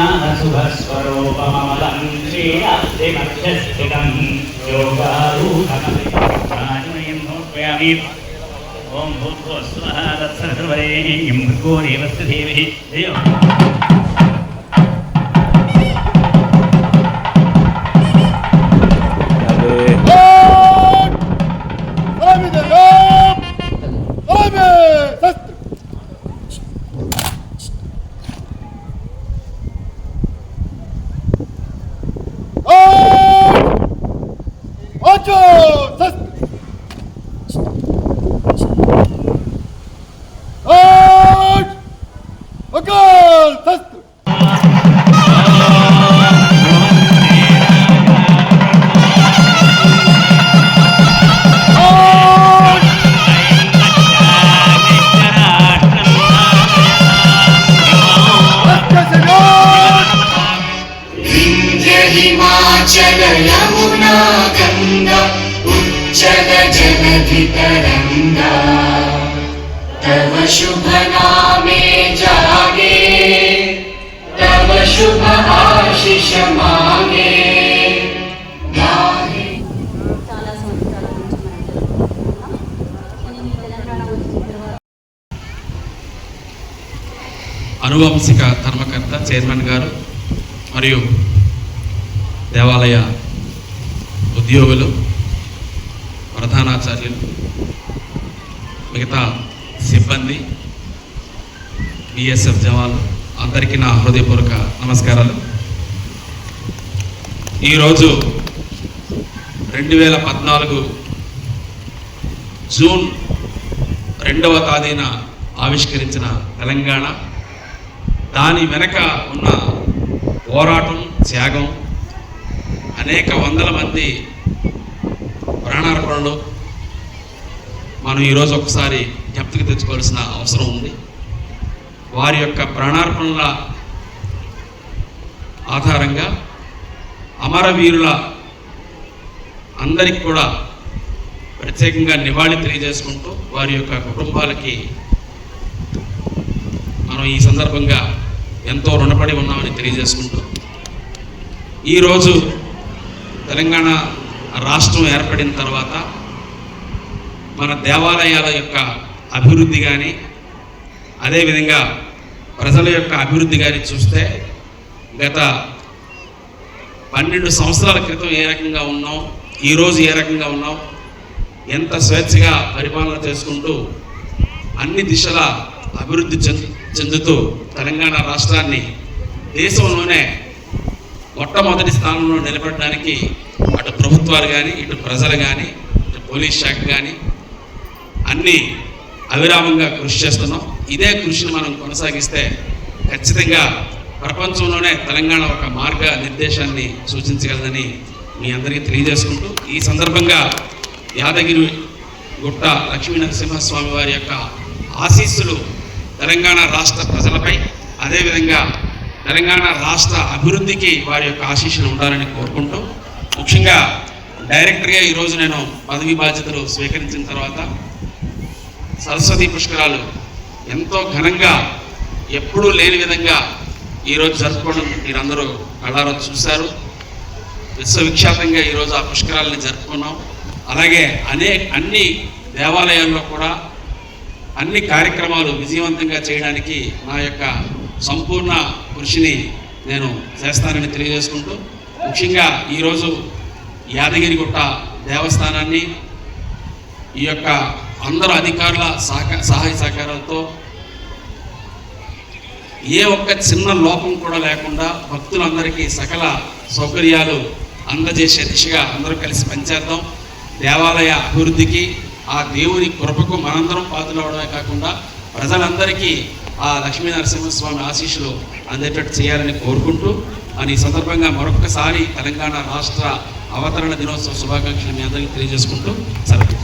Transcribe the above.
ज्ञानसुभस्वरूपममलं श्रीरात्रिमध्यस्थितं योगारूढमपि ॐ भूर्भुवस्वः तत्सर्वरेण्यं भर्गो देवस्य देविः muchachos! हिमाचल यमुना गङ्गा उच्चल जलधितरङ्गा तव शुभ नामे जागे तव शुभ आशिष मागे गाहे చాలా సంవత్సరాల నుంచి మనం జరుపుకుంటున్నాం నేను ఈ తెలంగాణ వచ్చిన తర్వాత అనువంశిక ధర్మకర్త చైర్మన్ గారు మరియు దేవాలయ ఉద్యోగులు ప్రధానాచార్యులు మిగతా సిబ్బంది బిఎస్ఎఫ్ జవాన్లు అందరికీ నా హృదయపూర్వక నమస్కారాలు. ఈరోజు రెండు వేల పద్నాలుగు జూన్ రెండవ తేదీన ఆవిష్కరించిన తెలంగాణ. దాని వెనక ఉన్న పోరాటం త్యాగం అనేక వందల మంది ప్రాణార్పణలు మనం ఈరోజు ఒకసారి జ్ఞప్తికి తెచ్చుకోవాల్సిన అవసరం ఉంది. వారి యొక్క ప్రాణార్పణల ఆధారంగా అమరవీరుల అందరికి కూడా ప్రత్యేకంగా నివాళి తెలియజేసుకుంటూ వారి యొక్క కుటుంబాలకి మనం ఈ సందర్భంగా ఎంతో రుణపడి ఉన్నామని తెలియజేసుకుంటూ ఈరోజు తెలంగాణ రాష్ట్రం ఏర్పడిన తర్వాత మన దేవాలయాల యొక్క అభివృద్ధి కానీ అదేవిధంగా ప్రజల యొక్క అభివృద్ధి కానీ చూస్తే గత పన్నెండు సంవత్సరాల క్రితం ఏ రకంగా ఉన్నాం ఈరోజు ఏ రకంగా ఉన్నాం ఎంత స్వేచ్ఛగా పరిపాలన చేసుకుంటూ అన్ని దిశల అభివృద్ధి చెందు చెందుతూ తెలంగాణ రాష్ట్రాన్ని దేశంలోనే మొట్టమొదటి స్థానంలో నిలబడడానికి అటు ప్రభుత్వాలు కానీ ఇటు ప్రజలు కానీ ఇటు పోలీస్ శాఖ కానీ అన్నీ అవిరామంగా కృషి చేస్తున్నాం. ఇదే కృషిని మనం కొనసాగిస్తే ఖచ్చితంగా ప్రపంచంలోనే తెలంగాణ ఒక మార్గ నిర్దేశాన్ని సూచించగలదని మీ అందరికీ తెలియజేసుకుంటూ ఈ సందర్భంగా యాదగిరి గుట్ట లక్ష్మీ నరసింహస్వామి వారి యొక్క ఆశీస్సులు తెలంగాణ రాష్ట్ర ప్రజలపై. అదేవిధంగా తెలంగాణ రాష్ట్ర అభివృద్ధికి వారి యొక్క ఆశీస్సులు ఉండాలని కోరుకుంటూ ముఖ్యంగా డైరెక్టర్గా ఈరోజు నేను పదవి బాధ్యతలు స్వీకరించిన తర్వాత సరస్వతి పుష్కరాలు ఎంతో ఘనంగా ఎప్పుడూ లేని విధంగా ఈరోజు జరుపుకోవడం మీరందరూ కళ్ళారో చూశారు. విశ్వవిఖ్యాతంగా ఈరోజు ఆ పుష్కరాలని జరుపుకున్నాం. అలాగే అనే అన్ని దేవాలయాల్లో కూడా అన్ని కార్యక్రమాలు విజయవంతంగా చేయడానికి నా యొక్క సంపూర్ణ కృషిని నేను చేస్తానని తెలియజేసుకుంటూ ముఖ్యంగా ఈరోజు యాదగిరిగుట్ట దేవస్థానాన్ని ఈ యొక్క అందరు అధికారుల సహక సహాయ సహకారాలతో ఏ ఒక్క చిన్న లోపం కూడా లేకుండా భక్తులందరికీ సకల సౌకర్యాలు అందజేసే దిశగా అందరూ కలిసి పనిచేద్దాం. దేవాలయ అభివృద్ధికి ఆ దేవుని కృపకు మనందరం పాత్రలవడమే కాకుండా ప్రజలందరికీ ఆ లక్ష్మీ నరసింహస్వామి ఆశీస్సులు అందేటట్టు చేయాలని కోరుకుంటూ అని సందర్భంగా మరొకసారి తెలంగాణ రాష్ట్ర అవతరణ దినోత్సవ శుభాకాంక్షలు మీ అందరికీ తెలియజేసుకుంటూ సెలవు.